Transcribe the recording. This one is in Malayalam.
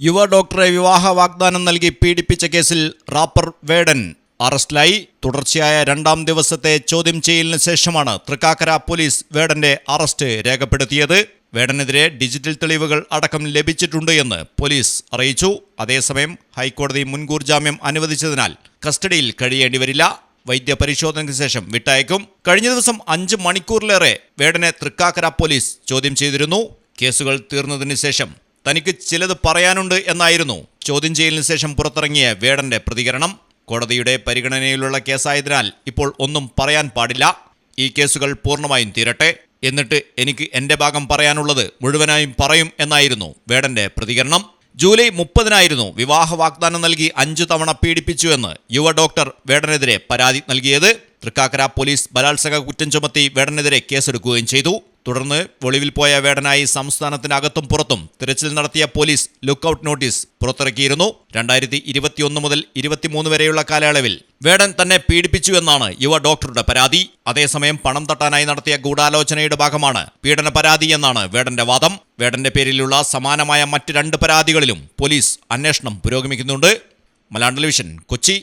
യുവ ഡോക്ടറെ വിവാഹ വാഗ്ദാനം നൽകി പീഡിപ്പിച്ച കേസിൽ റാപ്പർ വേടൻ അറസ്റ്റിലായി. തുടർച്ചയായ രണ്ടാം ദിവസത്തെ ചോദ്യം ചെയ്യലിന് ശേഷമാണ് തൃക്കാക്കര പോലീസ് വേടന്റെ അറസ്റ്റ് രേഖപ്പെടുത്തിയത്. വേടനെതിരെ ഡിജിറ്റൽ തെളിവുകൾ അടക്കം ലഭിച്ചിട്ടുണ്ട് എന്ന് പോലീസ് അറിയിച്ചു. അതേസമയം ഹൈക്കോടതി മുൻകൂർ ജാമ്യം അനുവദിച്ചതിനാൽ കസ്റ്റഡിയിൽ കഴിയേണ്ടി വരില്ല. വൈദ്യപരിശോധനയ്ക്ക് ശേഷം വിട്ടയക്കും. കഴിഞ്ഞ ദിവസം അഞ്ച് മണിക്കൂറിലേറെ വേടനെ തൃക്കാക്കര പോലീസ് ചോദ്യം ചെയ്തിരുന്നു. കേസുകൾ തീർന്നതിന് ശേഷം തനിക്ക് ചിലത് പറയാനുണ്ട് എന്നായിരുന്നു. ചോദ്യം ചെയ്യലിന് ശേഷം പുറത്തിറങ്ങിയ വേടന്റെ പ്രതികരണം. കോടതിയുടെ പരിഗണനയിലുള്ള കേസായതിനാൽ ഇപ്പോൾ ഒന്നും പറയാൻ പാടില്ല. ഈ കേസുകൾ പൂർണമായും തീരട്ടെ. എന്നിട്ട് എനിക്ക് എന്റെ ഭാഗം പറയാനുള്ളത് മുഴുവനായും പറയും എന്നായിരുന്നു വേടന്റെ പ്രതികരണം. ജൂലൈ മുപ്പതിനായിരുന്നു വിവാഹ വാഗ്ദാനം നൽകി അഞ്ചു തവണ പീഡിപ്പിച്ചുവെന്ന് യുവ ഡോക്ടർ വേടനെതിരെ പരാതി നൽകിയത്. തൃക്കാക്കര പോലീസ് ബലാത്സംഗ കുറ്റം ചുമത്തി വേടനെതിരെ കേസെടുക്കുകയും ചെയ്തു. തുടർന്ന് ഒളിവിൽ പോയ വേടനായി സംസ്ഥാനത്തിനകത്തും പുറത്തും തിരച്ചിൽ നടത്തിയ പോലീസ് ലുക്കൌട്ട് നോട്ടീസ് പുറത്തിറക്കിയിരുന്നു. രണ്ടായിരത്തി ഇരുപത്തിയൊന്ന് മുതൽ ഇരുപത്തിമൂന്ന് വരെയുള്ള കാലയളവിൽ വേടൻ തന്നെ പീഡിപ്പിച്ചു എന്നാണ് യുവ ഡോക്ടറുടെ പരാതി. അതേസമയം പണം തട്ടാനായി നടത്തിയ ഗൂഢാലോചനയുടെ ഭാഗമാണ് പീഡന പരാതി എന്നാണ് വേടന്റെ വാദം. വേടന്റെ പേരിലുള്ള സമാനമായ മറ്റ് രണ്ട് പരാതികളിലും പോലീസ് അന്വേഷണം പുരോഗമിക്കുന്നുണ്ട്. Malayalam television Kochi.